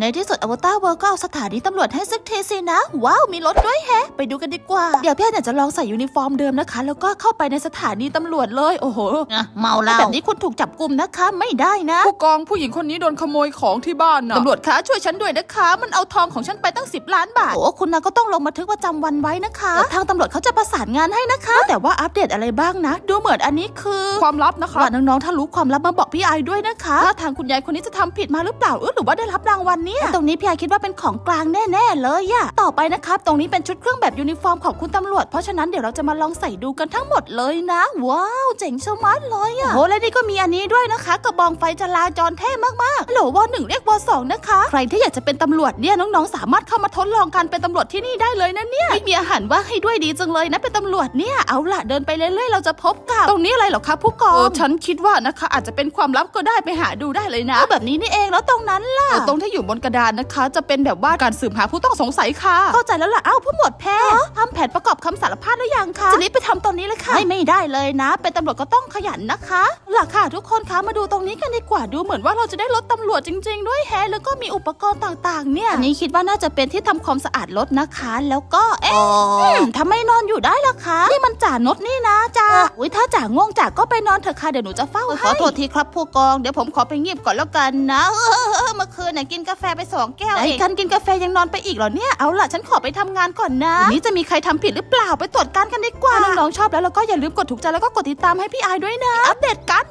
ในที่สุดอวตารเวิร์ก็เอาสถานีตำรวจให้สักทีสินะ ว้าว มีรถด้วยแฮะ ไปดูกันดีกว่า เดี๋ยวพี่เนี่ยจะลองใส่ยูนิฟอร์มเดิมนะคะ แล้วก็เข้าไปในสถานีตำรวจเลย โอ้โหอะเมาเหล้าแบบนี้คุณถูกจับกลุ่มนะคะ ไม่ได้นะ ผู้กองผู้หญิงคนนี้โดนขโมยของที่บ้านนะตำรวจคะช่วยฉันด้วยนะคะ มันเอาทองของฉันไปตั้ง 10 ล้านบาท โอ้คุณนะก็ต้องลงบันทึกประจำวันไว้นะคะแล้วทางตำรวจเขาจะประสานงานให้นะคะ แต่ว่าอัปเดตอะไรบ้างนะ ดูเหมือนอันนี้คือความลับนะคะว่าน้องๆถ้ารู้ความลับมาบอกพี่ไอด้วยนะคะว่าทางคุณยายคนนี้จะทำผิดมาหรือเปล่าเออหรือว่าได้รับรางวัลเนี่ย ตรงนี้พี่ไอคิดว่าเป็นของกลางแน่ๆเลยอะต่อไปนะครับ ตรงนี้เป็นชุดเครื่องแบบยูนิฟอร์มของคุณตำรวจ เพราะฉะนั้นเดี๋ยวเราจะมาลองใส่ดูกันทั้งหมดเลยนะ ว้าว เจ๋งชะมัดเลยอะโอ้และนี่ก็มีอันนี้ด้วยนะคะ กระบองไฟจราจรเท่มากๆฮัลโหลวอหนึ่งเรียกวอสองนะคะ ใครที่อยากจะเป็นตำรวจเนี่ยน้องๆ สามารถเข้ามาทดลองการเป็นตำรวจที่นี่ได้เลยนะเนี่ยมีอาหารว่างให้ด้วยดีจังเลยนะเป็นตำรวจเนี่ยเอาล่ะเดินไปเรื่อยๆเราจะพบกับตรงนี้อะไรเหรอคะผู้กองเออฉันคิดว่านะคะ อาจจะเป็นความลับก็ได้ไปหาดูได้เลยนะเอาแบบนี้นี่เองแล้วตรงนั้นล่ะเออตรงที่อยู่บนกระดานนะคะ จะเป็นแบบว่าการสืบหาผู้ต้องสงสัยค่ะ เข้าใจแล้วล่ะเอ้าผู้หมวดแพ้ทำแผนประกอบคำสารภาพหรือยังคะจะรีบไปทำตอนนี้เลยค่ะไม่ไม่ได้เลยนะ เป็นตำรวจก็ต้องขยันนะคะล่ะค่ะ ทุกคนคะมาดูตรงนี้กันดีกว่าดูเหมือนว่าเราจะได้รถตำรวจจริง ๆ ด้วยแฮะแล้วก็มีอุปกรณ์ต่างๆ เนี่ยอันนี้คิดว่าน่าจะเป็นที่ทำความสะอาดรถนะคะ แล้วก็เอ๊ะอืมทำไมนอนอยู่ได้ล่ะคะนี่มันจ่านดนี่นะจ่าอุ้ยถ้าจ่าง่วงจ่าก็ไปนอนเถอะค่ะเดี๋ยวหนูจะเฝ้าให้ขอโทษทีครับผู้กองเดี๋ยวผมขอไปงีบก่อนแล้วกันนะเออเมื่อคืนน่ะกินกาแฟไปสองแก้วไอ้กันกินกาแฟยังนอนไปอีกเหรอเนี่ย เอาล่ะฉันขอไปทำงานก่อนนะวันนี้จะมีใครทำผิดหรือเปล่าไปตรวจการกันดีกว่าน้องๆชอบแล้วแล้วก็อย่าลืมกดถูกใจแล้วก็กดติดตามให้พี่ไอายด้วยนะ อัปเดตกัน